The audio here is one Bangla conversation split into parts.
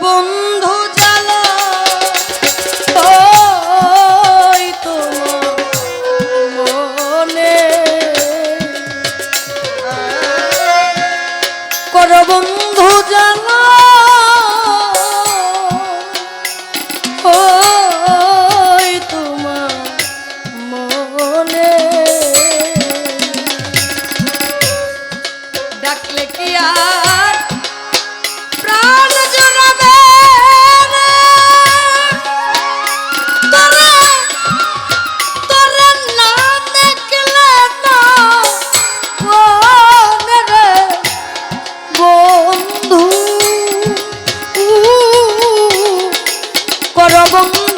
বন্ধু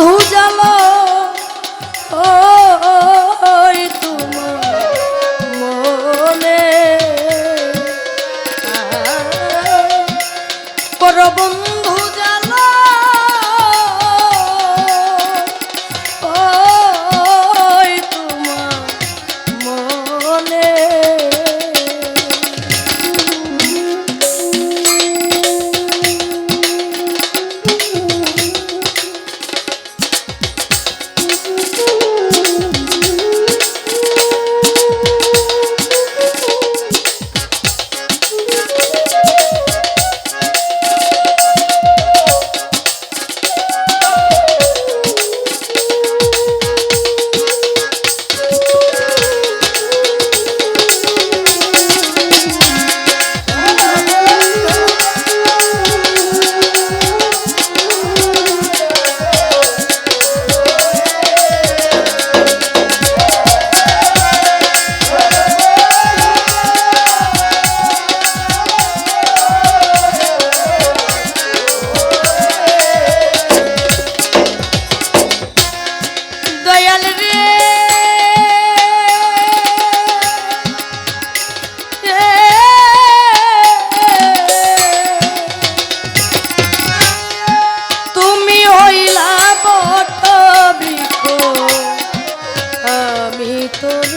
বন্ধু জাল ও তোমার মনে। পর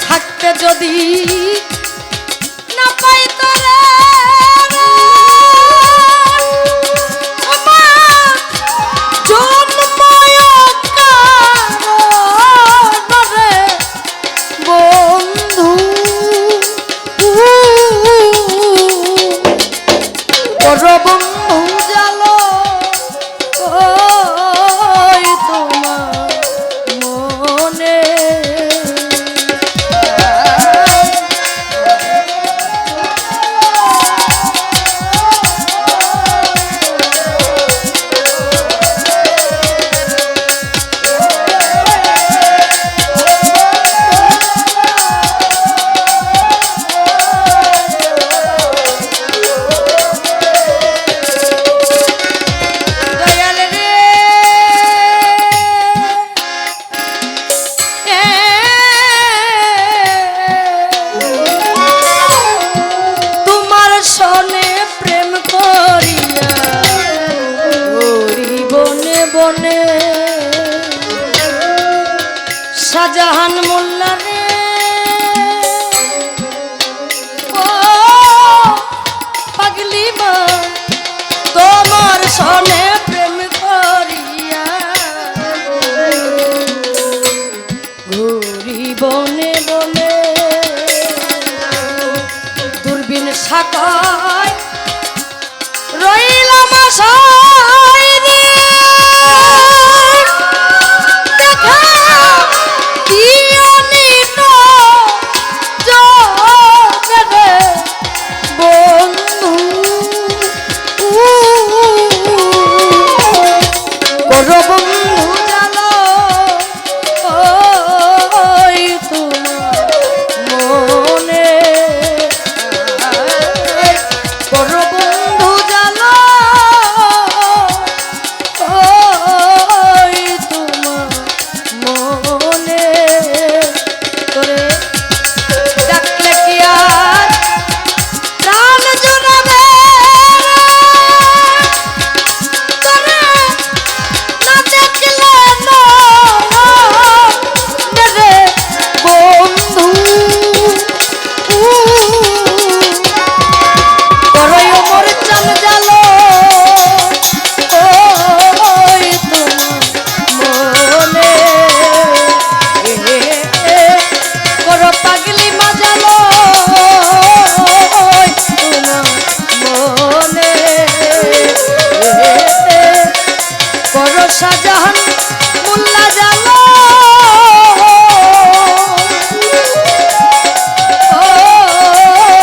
থাকতে যদি বনে। শাহজাহান মোল্লা রে। ও পাগলি মা তোমার সনে